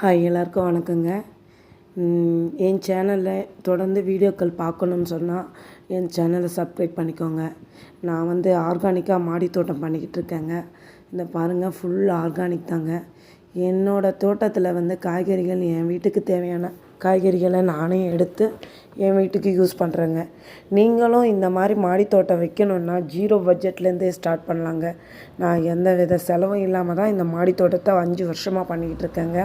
Hi எல்லாருக்கும் வணக்கங்க. என் சேனலில் தொடர்ந்து வீடியோக்கள் பார்க்கணுன்னு சொன்னால் என் சேனலை சப்ஸ்கிரைப் பண்ணிக்கோங்க. நான் வந்து ஆர்கானிக்காக மாடி தோட்டம் பண்ணிக்கிட்டு இருக்கேங்க. இந்த பாருங்கள் ஃபுல் ஆர்கானிக் தாங்க. என்னோடய தோட்டத்தில் வந்து காய்கறிகள் என் வீட்டுக்கு தேவையான காய்கறிகளை நானே எடுத்து என் வீட்டுக்கு யூஸ் பண்ணுறேங்க நீங்களும் இந்த மாதிரி மாடி தோட்டம் வைக்கணுன்னா ஜீரோ பட்ஜெட்லேருந்தே ஸ்டார்ட் பண்ணலாங்க. நான் எந்த வித செலவும் இல்லாமல் தான் இந்த மாடி தோட்டத்தை அஞ்சு வருஷமாக பண்ணிக்கிட்டு இருக்கேங்க.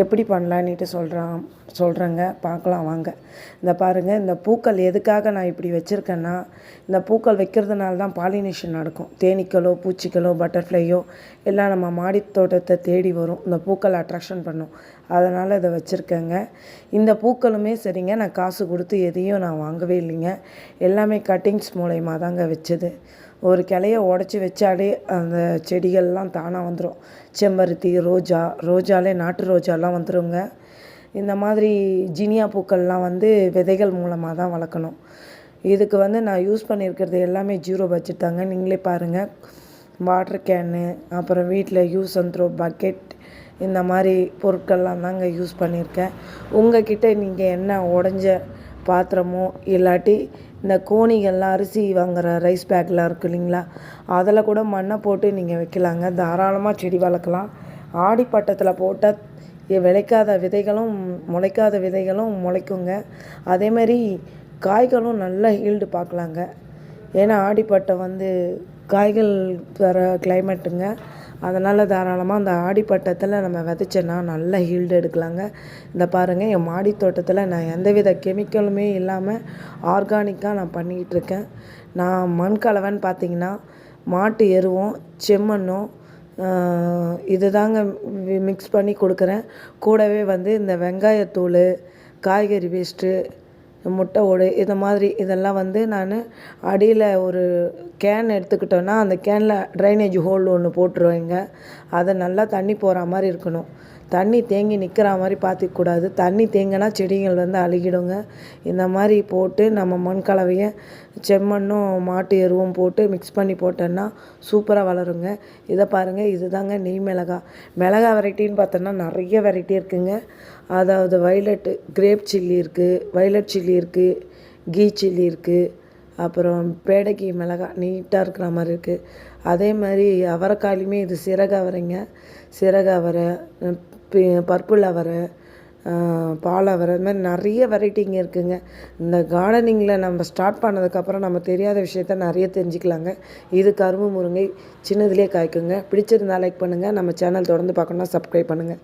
எப்படி பண்ணலான்னுட்டு சொல்கிறான் சொல்கிறேங்க பார்க்கலாம் வாங்க. இந்த பாருங்கள் இந்த பூக்கள் எதுக்காக நான் இப்படி வச்சுருக்கேன்னா இந்த பூக்கள் வைக்கிறதுனால தான் பாலினேஷன் நடக்கும். தேனீக்களோ பூச்சிகளோ பட்டர்ஃப்ளையோ எல்லாம் நம்ம மாடி தோட்டத்தை தேடி வரும். இந்த பூக்கள் அட்ராக்ஷன் பண்ணும். அதனால் இதை வச்சுருக்கேங்க. இந்த பூக்களுமே சரிங்க நான் காசு கொடுத்து எதையும் நான் வாங்கவே இல்லைங்க. எல்லாமே கட்டிங்ஸ் மூலயமா தாங்க வச்சது. ஒரு கிளைய உடச்சி வச்சாலே அந்த செடிகள்லாம் தானாக வந்துடும் செம்பருத்தி ரோஜா ரோஜாலே நாட்டு ரோஜாலாம் வந்துருங்க. இந்த மாதிரி ஜினியா பூக்கள்லாம் வந்து விதைகள் மூலமாக தான் வளர்க்கணும். இதுக்கு வந்து நான் யூஸ் பண்ணியிருக்கிறது எல்லாமே ஜீரோ பட்ஜெட் தாங்க. நீங்களே பாருங்கள் வாட்டர் கேனு அப்புறம் வீட்டில் யூஸ் அண்ட் த்ரோ பக்கெட் இந்த மாதிரி பொருட்கள்லாம் தாங்க யூஸ் பண்ணியிருக்கேன். உங்ககிட்ட நீங்கள் என்ன உடஞ்ச பாத்திரமோ இல்லாட்டி இந்த கோணிகள்லாம் அரிசி வாங்குற ரைஸ் பேக்லாம் இருக்கு இல்லைங்களா? அதில் கூட மண்ணை போட்டு நீங்கள் வைக்கலாங்க. தாராளமாக செடி வளர்க்கலாம். ஆடிப்பட்டத்தில் போட்டால் விளைக்காத விதைகளும் முளைக்காத விதைகளும் முளைக்குங்க. அதேமாரி காய்களும் நல்ல ஈல்டு பார்க்கலாங்க ஏன்னா ஆடிப்பட்டம் வந்து காய்கள் தர கிளைமேட்டுங்க அதனால் தாராளமாக அந்த ஆடிப்பட்டத்தில் நம்ம விதைச்சோன்னா நல்ல ஹீல்டு எடுக்கலாங்க. இந்த பாருங்கள் என் மாடி தோட்டத்தில் நான் எந்தவித கெமிக்கலுமே இல்லாமல் ஆர்கானிக்காக நான் பண்ணிக்கிட்டு இருக்கேன். நான் மண் கலவைன்னு பார்த்தீங்கன்னா மாட்டு எருவும் செம்மண்ணும் இது தாங்க மிக்ஸ் பண்ணி கொடுக்குறேன். கூடவே வந்து இந்த வெங்காயத்தூள் காய்கறி வேஸ்ட்டு முட்டை ஓடு இது மாதிரி இதெல்லாம் வந்து நான் அடியில் ஒரு கேன் எடுத்துக்கிட்டோன்னா அந்த கேனில் ட்ரைனேஜ் ஹோல் ஒன்று போட்டுருவேங்க. அதை நல்லா தண்ணி போகிற மாதிரி இருக்கணும். தண்ணி தேங்கி நிற்கிற மாதிரி பார்த்துக்கூடாது தண்ணி தேங்கினா செடிகள் வந்து அழுகிடுங்க. இந்த மாதிரி போட்டு நம்ம மண் கலவையை செம்மண்ணும் மாட்டு எருவும் போட்டு மிக்ஸ் பண்ணி போட்டோன்னா சூப்பராக வளருங்க. இதை பாருங்கள் இதுதாங்க நெய் மிளகா. மிளகா வெரைட்டின்னு பார்த்தோன்னா நிறைய வெரைட்டி இருக்குங்க. அதாவது வைலட்டு கிரேப் சில்லி இருக்குது வைலட் சில்லி இருக்குது கீ சில்லி இருக்குது அப்புறம் பேடகி மிளகா நீட்டாக இருக்கிற மாதிரி இருக்குது அதே மாதிரி அவரைக்காயிலுமே இது சிறகு அவரைங்க. சிறகு அவரை பி- பர்பிள் அவரை பால் அவரை இது மாதிரி நிறைய வெரைட்டிங்க இருக்குதுங்க இந்த கார்டனிங்கில் நம்ம ஸ்டார்ட் பண்ணதுக்கப்புறம் நம்ம தெரியாத விஷயத்த நிறைய தெரிஞ்சுக்கலாங்க. இது கரும்பு முருங்கை சின்னதுலேயே காய்க்குங்க. பிடிச்சிருந்தா லைக் பண்ணுங்கள் நம்ம சேனல் தொடர்ந்து பார்க்கணுன்னா சப்ஸ்கிரைப் பண்ணுங்கள்